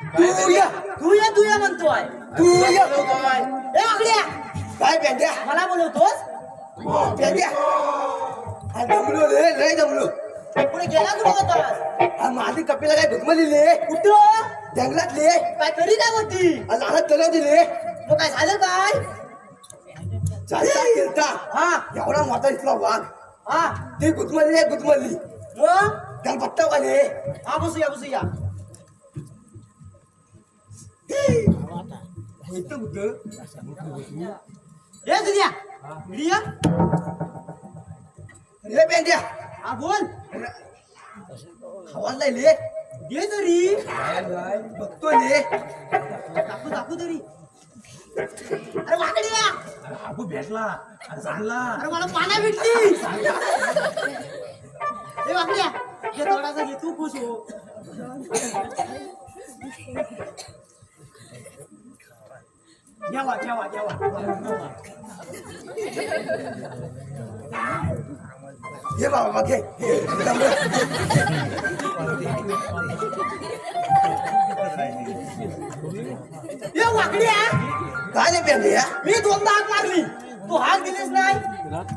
तू ये तू ये तू ये म्हणतोय. तू ये ए वाकड्या काय पेंड्या? मला बोलवतोस? पेंड्या. हा दमलो रे लय दमलो. पुढे गेला कुठे होतास. हा माझी कपिला काय घुसमलेले कुठं? जंगलातले. काय करी काय होती? लहान दिले मग काय झालं काय? चालता फिरता हा. एवढा मोठा इथला वाघ. हा. ते गुदमरली आहे गुदमरली मग? त्याला पत्ता वाले. हा बसूया बसूया. ए तुझ्या रिया रे पेंड्या हा बोल हवाला ले दे तरी बघतो ले दाखवू दाखवू तरी अरे वाकड्या अगो भेटला चालला अरे मला पाना भेटली ए वाकड्या हे थोडासा घे तू खुश हो. घ्यावा घ्यावा घ्यावा हे बाबा घे ए वाकड्या काय रे पेंड्या मी दोनदा हाक मारली तू हाक दिलीस नाही?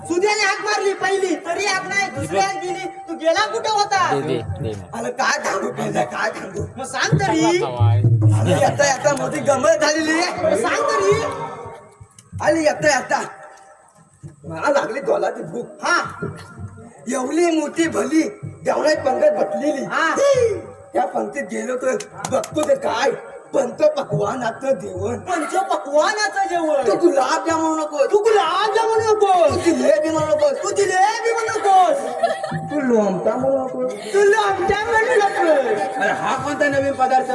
सुद्याने हाक मारली पहिली तरी हाक नाही दुसरी हाक दिली. तू गेला कुठं होता? अरे काय सांगू पेंड्या काय सांगू मग सांग तरी. अरे येता येता मोठी गंमत झालेली आहे. सांग तरी. आली येता येता मला लागली डोलाची भूक. हा. एवढी मोठी भली जेवणाची पंगत बसलेली हा. त्या पंक्तीत गेलो तर बघतो ते काय. पंत पकवानाचं जेवण. पंच पकवानाचं जेवण. तू गुलाबजाम म्हणू नको तू गुलाबजाम म्हणू तू नकोस जिलेबी म्हणू नको तू जिलेबी म्हणू नकोस. तू लोमटा म्हणू नको तू लोमट्या म्हणू नकोस. अरे हा कोणता नवीन पदार्थ?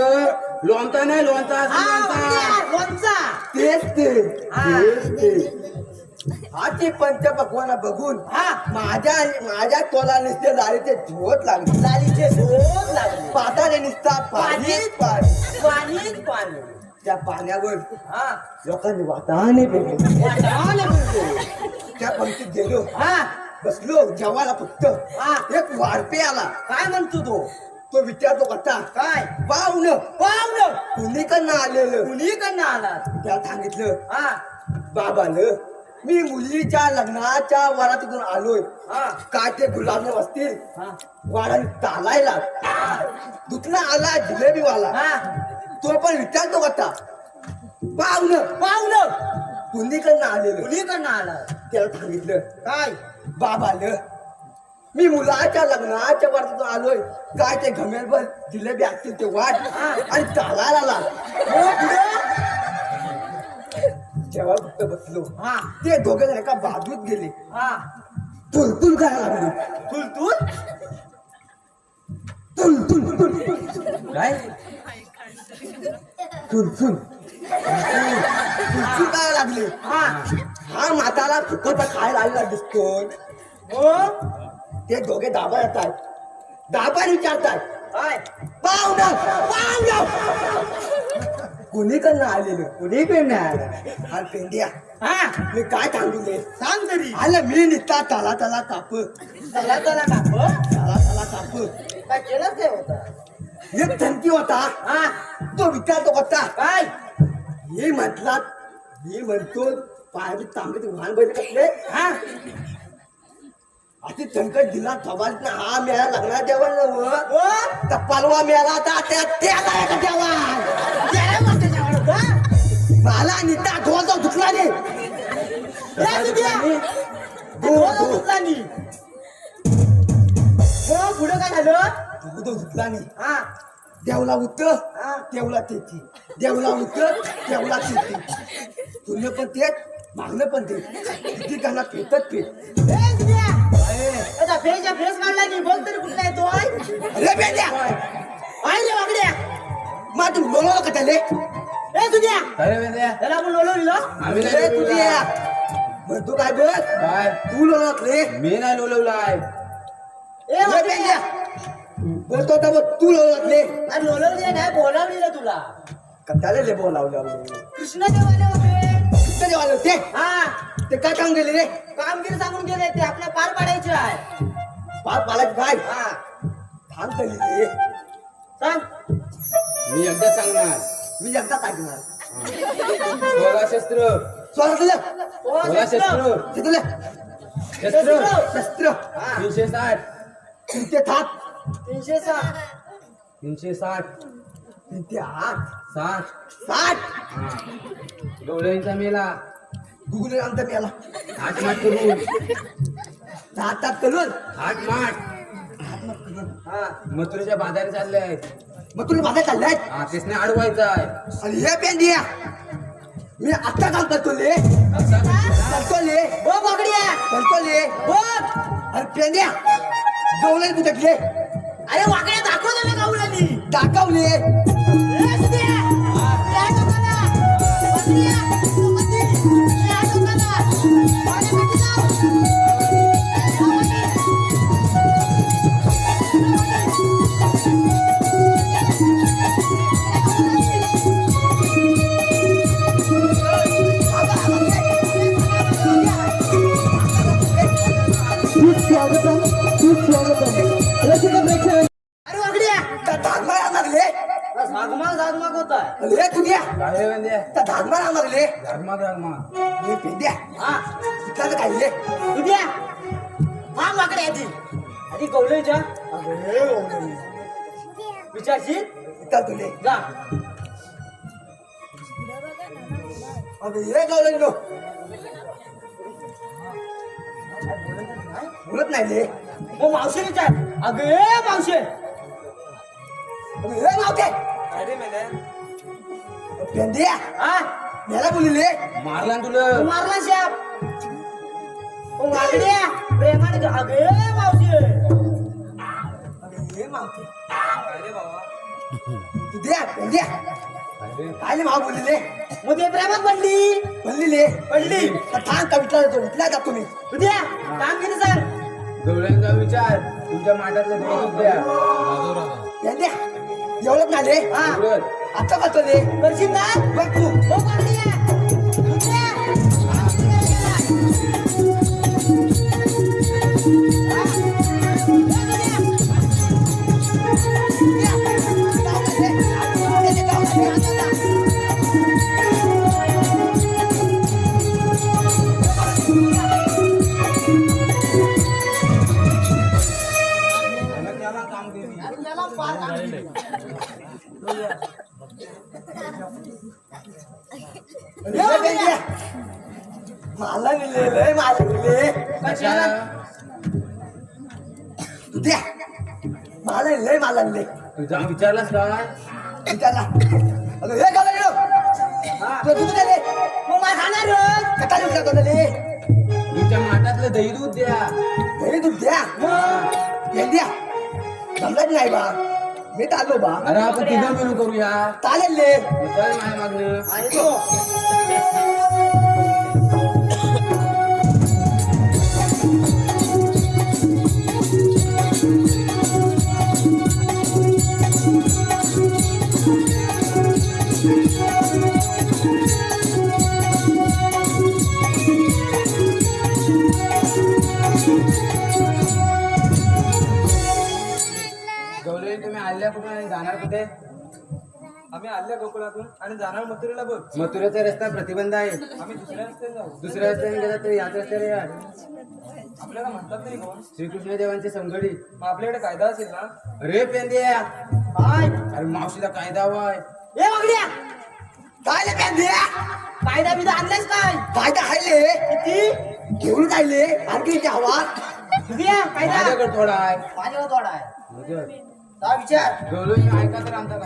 लोणचा नाही लोणचा हा लोणचा. तेच ते हा. तेच ते. ते पंच पकवाना बघून हा माझ्या माझ्या तोला नुसते लालीचे झोत लागले. लालीचे झोप लागले. पाताने निसता पाणी पाणी. पाणीच पाणी. त्या पाण्यावर हा लोकांनी वाताने त्या पंक्तीत गेलो. हा. बसलो जेवायला फक्त. हा. एक वारपे आला. काय म्हणतो तो? तो विचारतो कसा काय? पाहुण. पाहुणं. कुणीकडनं आलेलं? कुणीकडनं आला? त्या सांगितलं हा. बाबालं मी मुलीच्या लग्नाच्या वरातीतून आलोय. काय ते गुलाबने बसतील वाडाने चालायला. दुसरा आला जिलेबीवाला तो पण विचारतो कसा पाहुण. पाहुणं. कुणीकडनं आलेलं. कुणीकडनं आला. त्याला सांगितलं काय? बाबालं मी मुलाच्या लग्नाच्या वरातीतून आलोय. काय ते घमेलभर जिलेबी असतील ते वाट आणि चालायला पुढं? जेव्हा फक्त बसलो. हा ते दोघे जण एका बाजूत गेले. हा. तुलतुल करायला लागले. तुलतुल तुल तुल तुल काय? तुलतुल तुलतुल करायला लागले. हा. हा माताला फुकट खायला आलेला दिसतोय हो ते दोघे दाबा येतात. दाबा विचारतात. काय पाहुणं पाहुणं. कुणीकडनं आलेलं? कुणीकडनं आलं हा पेंड्या. हा. मी काय सांगू दे सांग तरी. आलं मी निघता तला तला काप चला चला काप तला तला काप काय केलं ते होता. एक धमकी होता. हा. तो विचारतो होता. काय? हे म्हटला हे म्हणतो पायाची तांबडीत वाहन बैल कसले? हा. अशी संकट दिला थवाल हा मेळा लागणार जेवण नव तर पलवा मेळा होता त्या त्याला एक जेवण मला निता ढोलचा दुखला रे. ए, सुद्या. दो हो, दो उठला नी. हो पुढं काय झालं? दो दुखला नाही हा. देवला उत. देवला तेची देवला उत देवला तेची तुझं पण तेच मागणं पण ते. किती त्यांना पेटत पेट फेसच्या फेस काढला की बोल तरी कुठला येतो अरे बेट्या आहे रे वागड्या. मा तू बोलवलं का त्याले? ए सुद्या अरे वेद्या, त्याला आपण लोलवलं आम्ही नाही अरे तुझ्या लोलवलाय. मग तू काय बोल? काय? तू मी नाही लोलवलाय. ए बेट्या बोलतो तर बघ तू लोळतले अरे लोलवली नाही बोलावली तुला. बोलावलं कृष्णदेवाने होते. किती देवाले होते? हा. ते काय काम गेले रे? कामगिरी सांगून गेले ते आपल्या पार पाडायचे आहे. पाच पालाच काय? हा. थांब तरी. रे सांग. मी एकदा सांगणार. मी एकदाच ऐकणार सोळा शस्त्र सोळा शस्त्र. दिलं शस्त्र. शस्त्र. तीनशे साठ. तीनशे सात तीनशे तीनशे साठ. तीनशे आठ. साठ. साठ. हा. गवळ्यांचा मेला. गुगल आमचा मेला. आठ माठ करून. सात सात करून आठ माठ हा. मथुरेच्या बाजारी चालले आहेत मग तुला माझा चाललाय? हा तेच अडवायचा आहे. आणि हे पेंडिया मी आत्ता काम करतो ले. करतो ले. ओ बागड्या करतो ले. बघ अरे पेंड्या गवळे कुठे अरे वाकड्या दाखव ना गावलानी टाकावले अरे वाकड्या त्या धागमार आणणार ले सागमाग सागमाग होता. ले तुझ्या काय रे बंद्या त्या धागमार आणणार ले धर्मा धर्मा हे पेंड्या हा. तिथं काय ले उद्या हा वाकड्या आधी. आधी कवलेच्या विचारशील? इथं तुले जा. अगं हे बोलत नाही ले मग मावशी विचार अगे मावशे. अगं मावते. पेंड्या. हा याला बोलले मारला तुला. मारला शाप ओ वाकड्या प्रेमाने. अगे मावशी. अगं मावते. तू द्या अरे, काय माव बोलले ते प्रेमात पडली. म्हणली ले पडली. तर थांब का विचार उठला का तुम्ही उद्या? काम किती सांग गवळ्यांचा विचार. तुमच्या माठातलं दूध द्या. पेंड्या एवढंच नाही ले हा. एवढंच. आता करतो ले करशील ना? बघ तू. मला लिहिले मला तू द्या मला लिहिले मला लिहिले तू जाऊन विचारलास काय विचारला अगं हे गाला गेलो तू मग मला खाणार कटाले विचारतो दिले तुमच्या माठातलं दही दूध द्या. हे तू द्या. हे. द्या. समजत नाही बा. मी आलो बा. अरे आपण तिघं मिळून करूया. चालेल ले. मागणं. कुठे आम्ही आल्या गोकुळातून आणि जाणार मथुरेला बघ. मथुरेचा रस्ता प्रतिबंध आहे. आम्ही दुसऱ्या रस्त्याने जाऊ. दुसऱ्या रस्त्याने गेला तर याच रस्त्याने या. आपल्याला म्हणतात नाही कोण? श्रीकृष्ण देवांची संगडी. मग आपल्याकडे कायदा असेल ना? अरे पेंद्या हाय अरे मावशीला कायदा वाय. ए वाकड्या काय पेंद्या कायदा बिदा आणलास काय? काय तर हायले किती? घेऊन काय ले? आणखी इथे हवा उद्या कायदा. माझ्याकडे थोडा आहे. माझ्यावर थोडा आहे. विचार. ऐका तर आमचा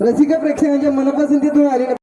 रसिका प्रेक्षकांच्या मनपसंतीतून आलेल्या